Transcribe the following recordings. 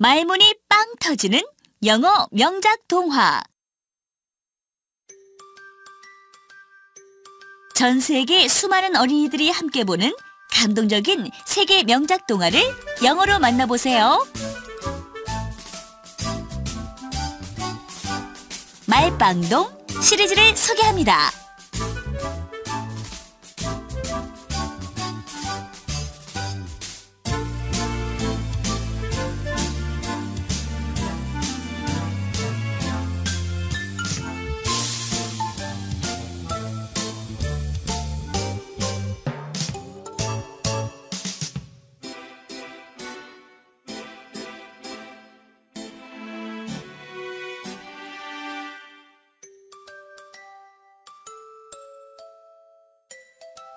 말문이 빵 터지는 영어 명작 동화. 전 세계 수많은 어린이들이 함께 보는 감동적인 세계 명작 동화를 영어로 만나보세요. 말빵동 시리즈를 소개합니다.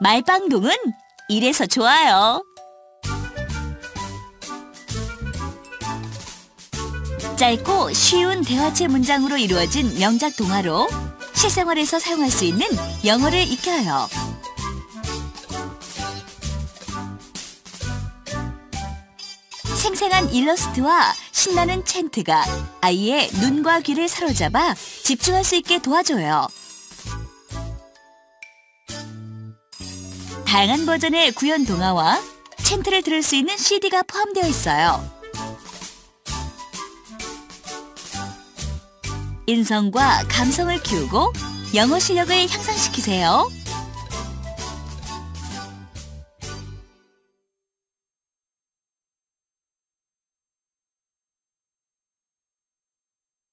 말빵동은 이래서 좋아요. 짧고 쉬운 대화체 문장으로 이루어진 명작 동화로 실생활에서 사용할 수 있는 영어를 익혀요. 생생한 일러스트와 신나는 챈트가 아이의 눈과 귀를 사로잡아 집중할 수 있게 도와줘요. 다양한 버전의 구연 동화와 챈트를 들을 수 있는 CD가 포함되어 있어요. 인성과 감성을 키우고 영어 실력을 향상시키세요.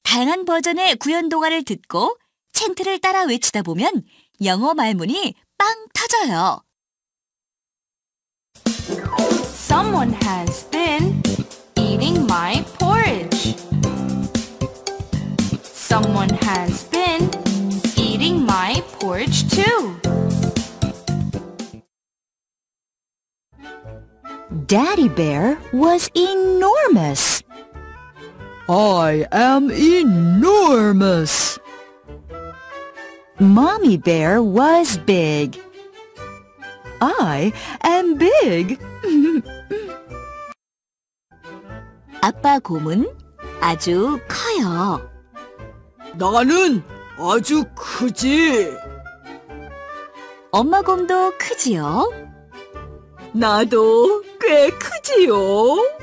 다양한 버전의 구연 동화를 듣고 챈트를 따라 외치다 보면 영어 말문이 빵 터져요. Someone has been eating my porridge. Someone has been eating my porridge too. Daddy Bear was enormous. I am enormous. Mommy Bear was big. I am big. 아빠 곰은 아주 커요. 나는 아주 크지. 엄마 곰도 크지요. 나도 꽤 크지요.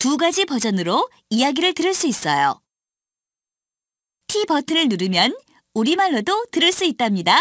두 가지 버전으로 이야기를 들을 수 있어요. T 버튼을 누르면 우리말로도 들을 수 있답니다.